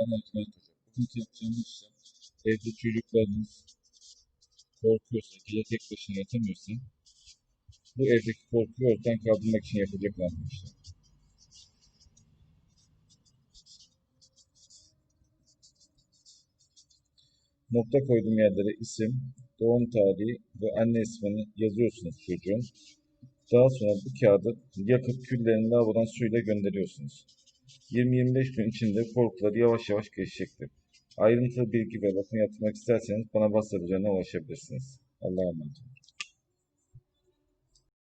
Ben Ercüment Hoca. Bugünkü yapacağımız işlem evde çocuklarınız korkuyorsa, gece tek başına yatamıyorsa bu evdeki korkuyu ortadan kaldırmak için yapacak olan bir işlem. Nokta koyduğum yerlere isim, doğum tarihi ve anne ismini yazıyorsunuz çocuğun. Daha sonra bu kağıdı yakıp küllerini lavabodan suyla gönderiyorsunuz. 20-25 gün içinde korkuları yavaş yavaş geçecektir. Ayrıntılı bilgi ve bakım yapmak isterseniz bana WhatsApp üzerinden ulaşabilirsiniz. Allah'a emanet olun.